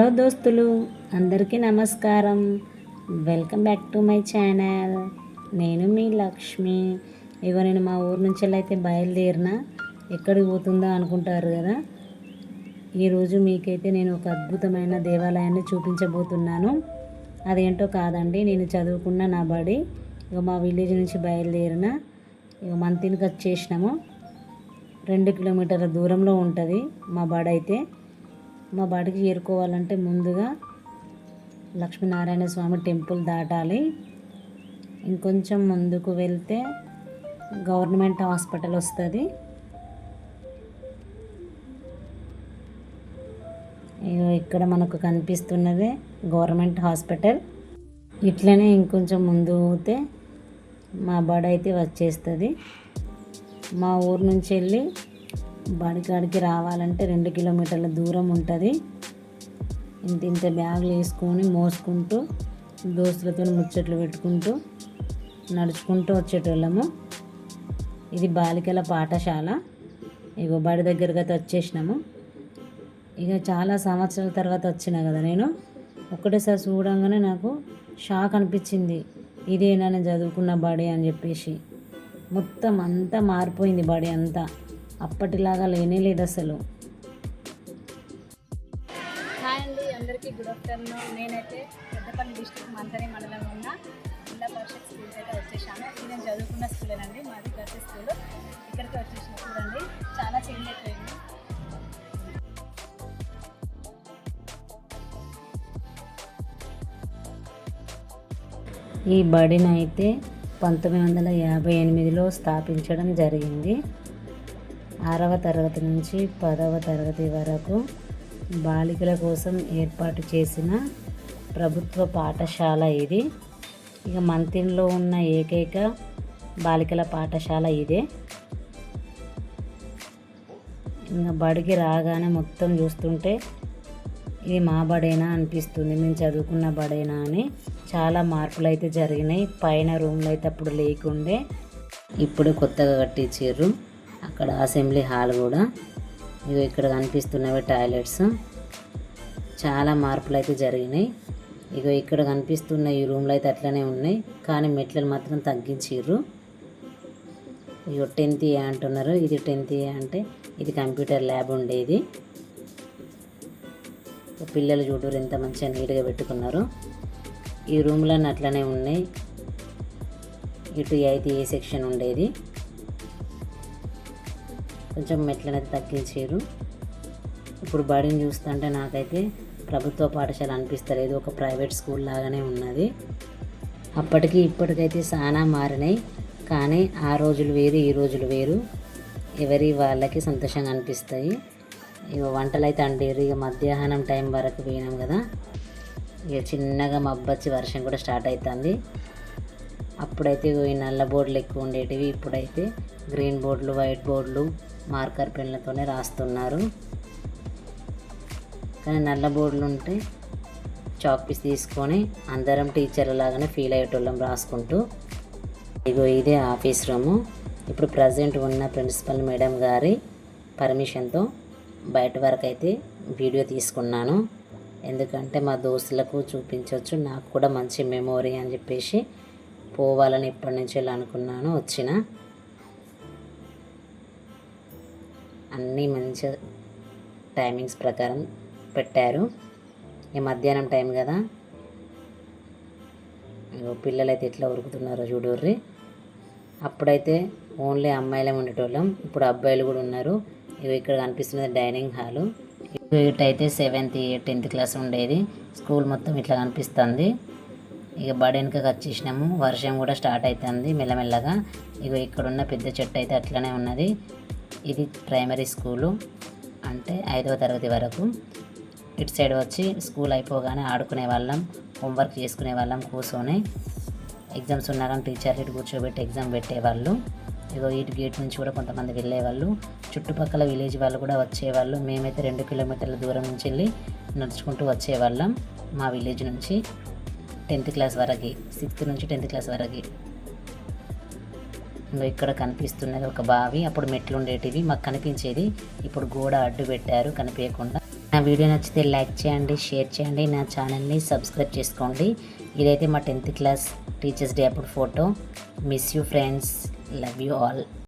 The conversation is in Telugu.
హలో దోస్తులు అందరికీ నమస్కారం. Welcome back to my channel. నేను మీ లక్ష్మి. ఇగో నేను మా ఊరు నుంచి అయితే బయలుదేరిన ఎక్కడికి పోతుందో అనుకుంటారు కదా. ఈరోజు మీకైతే నేను ఒక అద్భుతమైన దేవాలయాన్ని చూపించబోతున్నాను. అదేంటో కాదండి నేను చదువుకున్న నా బడి. ఇక మా విలేజ్ నుంచి బయలుదేరిన ఇక కట్ వచ్చేసినాము రెండు కిలోమీటర్ల దూరంలో ఉంటుంది మా బడి అయితే మా బడికి చేరుకోవాలంటే ముందుగా లక్ష్మీనారాయణ స్వామి టెంపుల్ దాటాలి. ఇంకొంచెం ముందుకు వెళ్తే గవర్నమెంట్ హాస్పిటల్ వస్తుంది. ఇగో ఇక్కడ మనకు కనిపిస్తున్నదే గవర్నమెంట్ హాస్పిటల్. ఇట్లనే ఇంకొంచెం ముందు పోతే మా బడి అయితే వచ్చేస్తుంది. మా ఊరు నుంచి వెళ్ళి బడికాడికి రావాలంటే రెండు కిలోమీటర్ల దూరం ఉంటుంది. ఇంత ఇంత బ్యాగులు వేసుకొని మోసుకుంటూ దోస్తులతో ముచ్చట్లు పెట్టుకుంటూ నడుచుకుంటూ వచ్చేటోళ్ళము. ఇది బాలికల పాఠశాల. ఇగో బడి దగ్గరకు అయితే వచ్చేసినాము. ఇక చాలా సంవత్సరాల తర్వాత వచ్చిన కదా నేను. ఒక్కటేసారి చూడంగానే నాకు షాక్ అనిపించింది. ఇదేనా నేను చదువుకున్న బడి అని చెప్పేసి. మొత్తం అంతా మారిపోయింది బడి అంతా. అప్పటిలాగా లేనే లేదు అసలు. హాయ్ అండి అందరికీ గుడ్ ఆఫ్టర్నూన్ నేనైతే పెద్దపల్లి డిస్ట్రిక్ట్ మంతరి మండలంలో ఉన్న జిల్లా పరిషత్ స్కూల్కి అయితే వచ్చేసాను. ఇది నేను చదువుకున్న స్కూలేనండి మాది గర్ల్స్ స్కూల్ ఇక్కడికి వచ్చేసిన చూడండి చాలా చేంజ్ అయిపోయింది. ఈ బడిని అయితే పంతొమ్మిది వందల యాభై ఎనిమిదిలో స్థాపించడం జరిగింది. ఆరవ తరగతి నుంచి పదవ తరగతి వరకు బాలికల కోసం ఏర్పాటు చేసిన ప్రభుత్వ పాఠశాల ఇది. ఇక మంతిన్లో ఉన్న ఏకైక బాలికల పాఠశాల ఇదే. ఇంకా బడికి రాగానే మొత్తం చూస్తుంటే ఇది మా బడేనా అనిపిస్తుంది. మేము చదువుకున్న బడేనా అని చాలా మార్పులు అయితే జరిగినాయి. పైన రూమ్లు అయితే అప్పుడు లేకుండే ఇప్పుడు కొత్తగా కట్టించారు అక్కడ అసెంబ్లీ హాల్ కూడా. ఇగో ఇక్కడ కనిపిస్తున్నవి టాయిలెట్స్. చాలా మార్పులు అయితే జరిగినాయి. ఇగో ఇక్కడ కనిపిస్తున్న ఈ రూమ్లు అయితే అట్లనే ఉన్నాయి. కానీ మెట్లను మాత్రం తగ్గించారు ఇగో టెన్త్ ఏ అంటున్నారు. ఇది టెన్త్ ఏ అంటే ఇది కంప్యూటర్ ల్యాబ్ ఉండేది. పిల్లలు చూడరు ఎంత మంచిగా నీట్గా పెట్టుకున్నారు. ఈ రూమ్లన్నీ అట్లనే ఉన్నాయి. ఇటు అయితే ఏ సెక్షన్ ఉండేది. కొంచెం మెట్లనైతే తగ్గించారు. ఇప్పుడు బడిని చూస్తుంటే నాకైతే ప్రభుత్వ పాఠశాల అనిపిస్తలేదు. ఒక ప్రైవేట్ స్కూల్ లాగానే ఉన్నది. అప్పటికి ఇప్పటికైతే చాలా మారినాయి. కానీ ఆ రోజులు వేరు ఈ రోజులు వేరు. ఎవరి వాళ్ళకి సంతోషంగా అనిపిస్తాయి. ఇక వంటలు అయితే అండేరు ఇక మధ్యాహ్నం టైం వరకు పోయినాం కదా. ఇక చిన్నగా మబ్బచ్చి వర్షం కూడా స్టార్ట్ అవుతుంది అప్పుడైతే ఈ నల్ల బోర్డులు ఎక్కువ ఉండేటివి. ఇప్పుడైతే గ్రీన్ బోర్డులు వైట్ బోర్డులు మార్కర్ పెన్లతోనే రాస్తున్నారు. కానీ నల్ల బోర్డులు ఉంటే చాక్ పీస్ తీసుకొని అందరం టీచర్ల లాగానే ఫీల్ అయ్యేటోళ్ళం రాసుకుంటూ. ఇగో ఇదే ఆఫీస్ రూము. ఇప్పుడు ప్రజెంట్ ఉన్న ప్రిన్సిపల్ మేడం గారి పర్మిషన్తో బయట వరకు అయితే వీడియో తీసుకున్నాను. ఎందుకంటే మా దోస్తులకు చూపించవచ్చు నాకు కూడా మంచి మెమోరీ అని చెప్పేసి పోవాలని ఇప్పటి నుంచి అనుకున్నాను వచ్చిన. అన్నీ మంచి టైమింగ్స్ ప్రకారం పెట్టారు. ఈ మధ్యాహ్నం టైం కదా. ఇగో పిల్లలు అయితే ఎట్లా ఉరుకుతున్నారో చూడుర్రి. అప్పుడైతే ఓన్లీ అమ్మాయిలే ఉండేటోళ్ళం. ఇప్పుడు అబ్బాయిలు కూడా ఉన్నారు. ఇవి ఇక్కడ కనిపిస్తున్నది డైనింగ్ హాలు ఇటైతే సెవెంత్ టెన్త్ క్లాస్ ఉండేది. స్కూల్ మొత్తం ఇట్లా కనిపిస్తుంది. ఇక బడి వెనుకకి వచ్చేసినాము. వర్షం కూడా స్టార్ట్ అవుతుంది మెల్లమెల్లగా. ఇక ఇక్కడ ఉన్న పెద్ద చెట్టు అయితే అట్లనే ఉన్నది. ఇది ప్రైమరీ స్కూలు. అంటే ఐదవ తరగతి వరకు ఇటు సైడ్ వచ్చి స్కూల్ అయిపోగానే ఆడుకునే వాళ్ళం హోంవర్క్ చేసుకునే వాళ్ళం కూర్చొని. ఎగ్జామ్స్ ఉన్నా కానీ టీచర్లు ఇటు కూర్చోబెట్టి ఎగ్జామ్ పెట్టేవాళ్ళు. ఇగో ఇటు గేట్ నుంచి కూడా కొంతమంది వెళ్ళేవాళ్ళు. చుట్టుపక్కల విలేజ్ వాళ్ళు కూడా వచ్చేవాళ్ళు. మేమైతే రెండు కిలోమీటర్ల దూరం నుంచి వెళ్ళి నడుచుకుంటూ వచ్చేవాళ్ళం మా విలేజ్ నుంచి. టెన్త్ క్లాస్ వరకు సిక్స్త్ నుంచి టెన్త్ క్లాస్ వరకు. ఇక్కడ కనిపిస్తున్నది ఒక బావి. అప్పుడు మెట్లు ఉండేటివి. మాకు కనిపించేది ఇప్పుడు గోడ అడ్డు పెట్టారు. కనిపించకుండా. నా వీడియో నచ్చితే లైక్ చేయండి షేర్ చేయండి. నా ఛానల్ని సబ్స్క్రైబ్ చేసుకోండి. ఇదైతే మా టెన్త్ క్లాస్ టీచర్స్ డే అప్పుడు photo. Miss you friends love you all